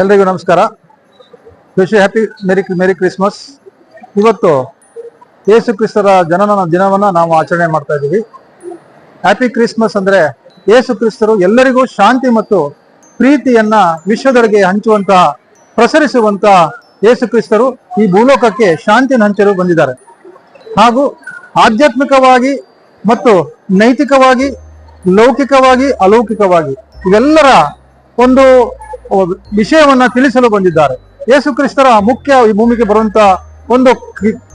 ಎಲ್ರಿಗೂ ನಮಸ್ಕಾರ. Wish happy merry merry Christmas. ಇವತ್ತು ಯೇಸು ಕ್ರಿಸ್ತರ ಜನನ ದಿನವನ್ನು ನಾವು ಆಚರಣೆ ಮಾಡ್ತಾ ಇದ್ದೀವಿ. ಹ್ಯಾಪಿ ಕ್ರಿಸ್ಮಸ್ ಅಂದರೆ ಯೇಸು ಕ್ರಿಸ್ತರು ಎಲ್ಲರಿಗೂ ಶಾಂತಿ ಮತ್ತು ಪ್ರೀತಿಯನ್ನ ವಿಶ್ವದೊಳಗೆ ಹಂಚುವಂತಹ, ಪ್ರಸರಿಸುವಂತಹ ಯೇಸು ಕ್ರಿಸ್ತರು ಈ ಭೂಲೋಕಕ್ಕೆ ಶಾಂತಿನ ಹಂಚಲು ಬಂದಿದ್ದಾರೆ. ಹಾಗೂ ಆಧ್ಯಾತ್ಮಿಕವಾಗಿ ಮತ್ತು ನೈತಿಕವಾಗಿ, ಲೌಕಿಕವಾಗಿ, ಅಲೌಕಿಕವಾಗಿ ಇವೆಲ್ಲರ ಒಂದು ವಿಷಯವನ್ನ ತಿಳಿಸಲು ಬಂದಿದ್ದಾರೆ. ಯೇಸು ಕ್ರಿಸ್ತರ ಮುಖ್ಯ ಈ ಭೂಮಿಗೆ ಬರುವಂತ ಒಂದು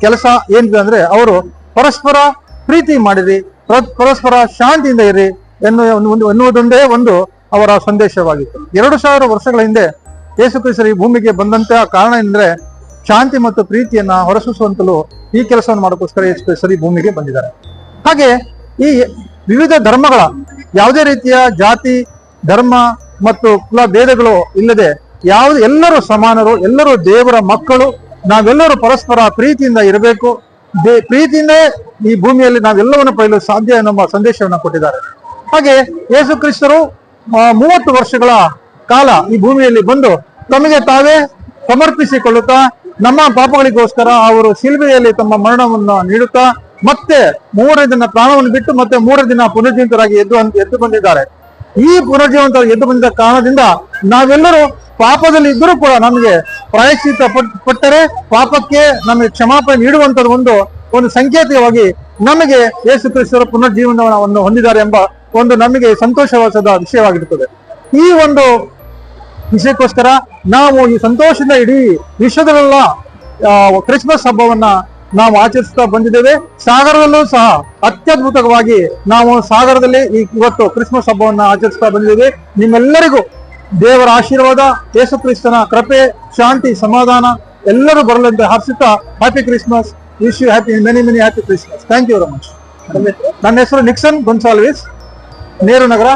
ಕೆಲಸ ಏನಿದೆ ಅಂದ್ರೆ ಅವರು ಪರಸ್ಪರ ಪ್ರೀತಿ ಮಾಡಿರಿ ಪರಸ್ಪರ ಶಾಂತಿಯಿಂದ ಇರಿ ಎನ್ನುವ ಎನ್ನುವುದೊಂದೇ ಒಂದು ಅವರ ಸಂದೇಶವಾಗಿತ್ತು. ಎರಡು ಸಾವಿರ ವರ್ಷಗಳ ಹಿಂದೆ ಯೇಸು ಕ್ರಿಸ್ತರು ಈ ಭೂಮಿಗೆ ಬಂದಂತಹ ಕಾರಣ ಎಂದ್ರೆ ಶಾಂತಿ ಮತ್ತು ಪ್ರೀತಿಯನ್ನ ಹೊರಸೂಸುವಂತಲೂ ಈ ಕೆಲಸವನ್ನು ಮಾಡೋಕ್ಕೋಸ್ಕರ ಯೇಸು ಕ್ರಿಸ್ತರು ಈ ಭೂಮಿಗೆ ಬಂದಿದ್ದಾರೆ. ಹಾಗೆ ಈ ವಿವಿಧ ಧರ್ಮಗಳ ಯಾವುದೇ ರೀತಿಯ ಜಾತಿ, ಧರ್ಮ ಮತ್ತು ಕುಲ ಭೇದಗಳು ಇಲ್ಲದೆ ಯಾವ ಎಲ್ಲರೂ ಸಮಾನರು, ಎಲ್ಲರೂ ದೇವರ ಮಕ್ಕಳು, ನಾವೆಲ್ಲರೂ ಪರಸ್ಪರ ಪ್ರೀತಿಯಿಂದ ಇರಬೇಕು. ದೇ- ಪ್ರೀತಿಯಿಂದೇ ಈ ಭೂಮಿಯಲ್ಲಿ ನಾವೆಲ್ಲವನ್ನು ಪಡೆಯಲು ಸಾಧ್ಯ ಎನ್ನುವ ಸಂದೇಶವನ್ನು ಕೊಟ್ಟಿದ್ದಾರೆ. ಹಾಗೆ ಯೇಸು ಕ್ರಿಸ್ತರು ಮೂವತ್ತು ವರ್ಷಗಳ ಕಾಲ ಈ ಭೂಮಿಯಲ್ಲಿ ಬಂದು ತಮಗೆ ತಾವೇ ಸಮರ್ಪಿಸಿಕೊಳ್ಳುತ್ತಾ, ನಮ್ಮ ಪಾಪಗಳಿಗೋಸ್ಕರ ಅವರು ಶಿಲ್ಬೆಯಲ್ಲಿ ತಮ್ಮ ಮರಣವನ್ನು ನೀಡುತ್ತಾ, ಮತ್ತೆ ಮೂರನೇ ದಿನ ಪ್ರಾಣವನ್ನು ಬಿಟ್ಟು ಮತ್ತೆ ಮೂರನೇ ದಿನ ಪುನರ್ಜೀವಿತರಾಗಿ ಎದ್ದು ಎದ್ದು ಬಂದಿದ್ದಾರೆ. ಈ ಪುನರ್ಜೀವಂತ ಎದ್ದು ಬಂದ ಕಾರಣದಿಂದ ನಾವೆಲ್ಲರೂ ಪಾಪದಲ್ಲಿ ಇದ್ದರೂ ಕೂಡ ನಮಗೆ ಪ್ರಾಯಶ್ಚಿತ ಪಟ್- ಪಟ್ಟರೆ ಪಾಪಕ್ಕೆ ನಮಗೆ ಕ್ಷಮಾಪಣೆ ನೀಡುವಂತದ್ದು ಒಂದು ಒಂದು ಸಂಕೇತವಾಗಿ ನಮಗೆ ಯೇಸು ಕ್ರಿಸ್ತರ ಪುನರ್ಜೀವನವನ್ನು ಹೊಂದಿದ್ದಾರೆ ಎಂಬ ಒಂದು ನಮಗೆ ಸಂತೋಷವಾದ ವಿಷಯವಾಗಿರುತ್ತದೆ ಈ ಒಂದು ವಿಷಯಕ್ಕೋಸ್ಕರ ನಾವು ಈ ಸಂತೋಷದ ಇಡೀ ವಿಶ್ವದಲ್ಲೆಲ್ಲ ಕ್ರಿಸ್ಮಸ್ ಹಬ್ಬವನ್ನ ನಾವು ಆಚರಿಸ್ತಾ ಬಂದಿದ್ದೇವೆ. ಸಾಗರದಲ್ಲೂ ಸಹ ಅತ್ಯದ್ಭುತವಾಗಿ ನಾವು ಸಾಗರದಲ್ಲಿ ಈ ಇವತ್ತು ಕ್ರಿಸ್ಮಸ್ ಹಬ್ಬವನ್ನು ಆಚರಿಸ್ತಾ ಬಂದಿದ್ದೇವೆ. ನಿಮ್ಮೆಲ್ಲರಿಗೂ ದೇವರ ಆಶೀರ್ವಾದ ಯೇಸು ಕ್ರಿಸ್ತನ ಕೃಪೆ ಶಾಂತಿ ಸಮಾಧಾನ ಎಲ್ಲರೂ ಬರಲಂತೆ Harshita happy Christmas wish you happy many many happy Christmas thank you very much ನನ್ನ ಹೆಸರು ನಿಕ್ಸನ್ ಗೊನ್ಸಾಲ್ವಿಸ್ ನೇರು ನಗರ